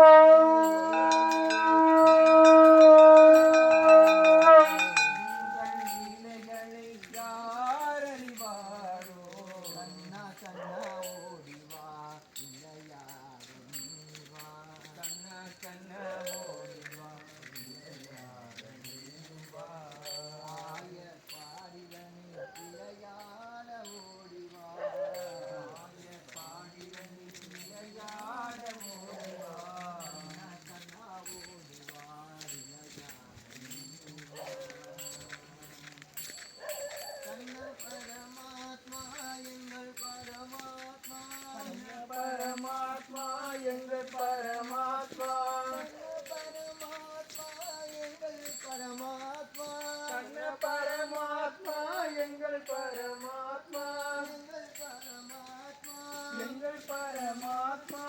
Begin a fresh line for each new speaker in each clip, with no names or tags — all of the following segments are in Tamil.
Oh. எங்கள் பரமாத்மா.
பரமாத்மா எங்கள் பரமாத்மா கண்ண பரமாத்மா எங்கள் பரமாத்மா.
எங்கள் பரமாத்மா.
எங்கள் பரமாத்மா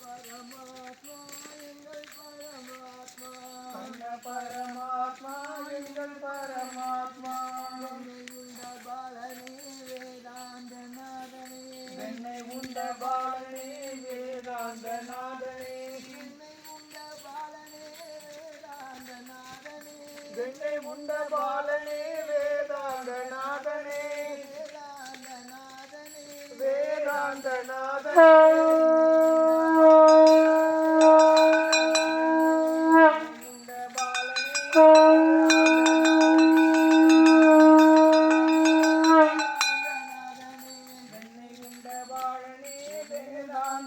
பரமாத்மா எங்கள் பரமாத்மா
கண்ண
பர வேதாந்த நாதனே
என்னை உண்ட பாலனே வேதாந்த நாதனே
என்னை உண்ட பாலனே வேதாந்த நாதனே
வேதாந்த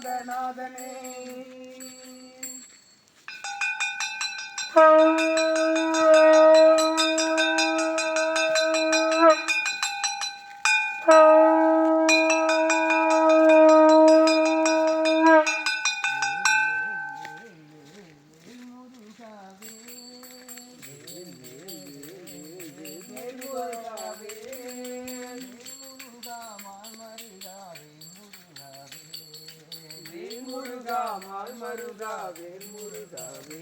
வேதாந்த நாதனே
முருகா மால் மருகா வேல் முருகாவே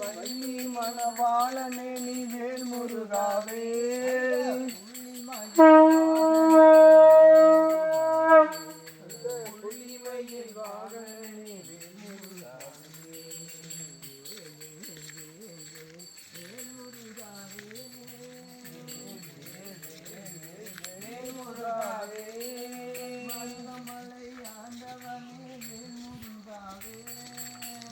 வள்ளி மணவாளனே நீ வேல் முருகாவே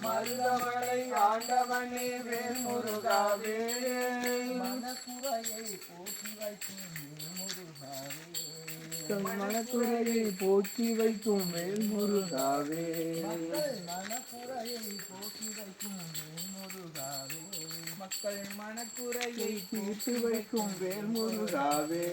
மருதமலை ஆண்டவனே வேல். முருகாவே
மனக்குறையை போக்கி வைக்கும்
மனக்குறையை போக்கி வைக்கும் வேல். முருகாவே
மக்கள் மனக்குறையை போக்கி வைக்கும் முருகாவே
மக்கள் மனக்குறையை தீர்த்து வைக்கும் வேல். முருகாவே